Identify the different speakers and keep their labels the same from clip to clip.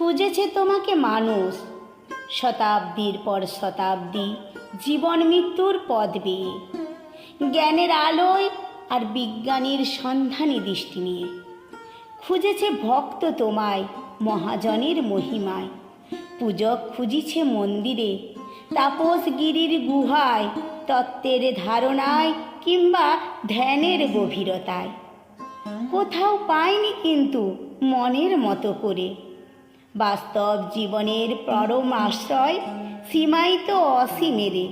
Speaker 1: খুঁজেছে তোমাকে মানুষ। শতাব্দীর পর শতাব্দী, জীবন মৃত্যুর পদ বেয়ে। জ্ঞানের আলোয় আর বিজ্ঞানীর সন্ধানী দৃষ্টি নিয়ে। খুঁজেছে ভক্ত তোমায়, মহাজনের মহিমায়। পূজক খুঁজিছে মন্দিরে, তাপসগিরির গুহায়, তত্ত্বের ধারণায় কিংবা ধ্যানের গভীরতায়। কোথাও পায়নি কিন্তু মনের মতো করে। বাস্তব জীবনের পরম আশ্রয় সীমায়িত অসীমেরে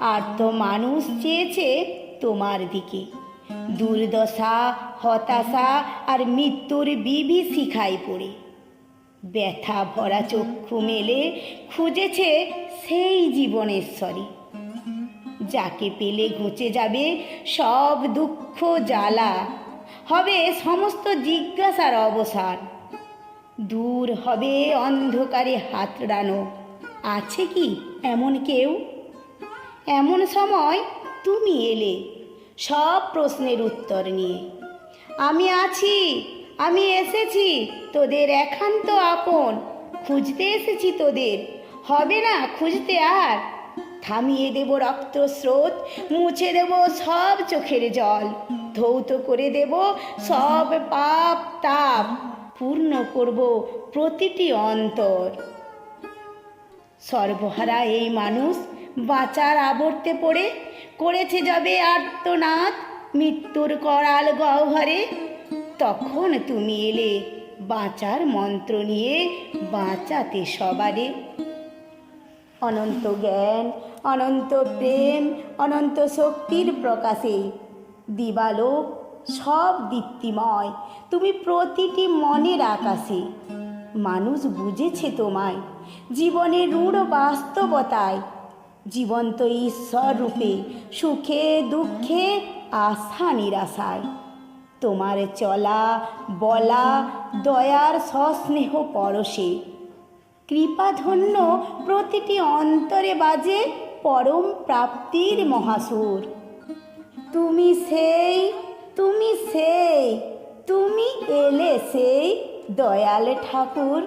Speaker 1: আর তো মানুষ চেয়েছে তোমার দিকে। দুর্দশা, হতাশা আর মৃত্যুর বিভীষিকায় পড়ে। ব্যথা ভরা চক্ষু মেলে খুঁজেছে সেই জীবনেশ্বরী। যাকে পেলে ঘুচে যাবে সব দুঃখ, জ্বালা। হবে সমস্ত জিজ্ঞাসার অবসান। দূর হবে অন্ধকারে হাতড়ানো আছে কি এমন কেউ? এমন সময় তুমি এলে সব প্রশ্নের উত্তর নিয়ে। আমি আছি, আমি এসেছি, তোদের একান্ত আপন। খুঁজতে এসেছি তোদের, হবে না খুঁজতে আর। থামিয়ে দেব রক্ত স্রোত, মুছে দেব সব চোখের জল। ধৌত করে দেব সব পাপ তাপ। পূর্ণ করব প্রতিটি অন্তর। সর্বহারা এই মানুষ বাঁচার আবর্তে পড়ে, করেছে যাবে আর্তনাদ, মৃত্যুর করাল গহ্বরে। তখন তুমি এলে বাঁচার মন্ত্র নিয়ে বাঁচাতে সবারে। অনন্ত জ্ঞান, অনন্ত প্রেম, অনন্ত শক্তির প্রকাশে দিবালোক সব দীপ্তিময়। তুমি প্রতিটি মনের আকাশে। মানুষ বুঝেছে তোমায়। জীবনের রূঢ় বাস্তবতায়। জীবন্ত ঈশ্বর রূপে সুখে, দুঃখে, আশা, নিরাশায়। তোমার চলা, বলা, দয়ার সস্নেহ পরশে। কৃপাধন্য প্রতিটি অন্তরে বাজে পরম প্রাপ্তির মহাসুর। তুমি সেই তুমি সেই তুমি এলে সেই দয়াল ঠাকুর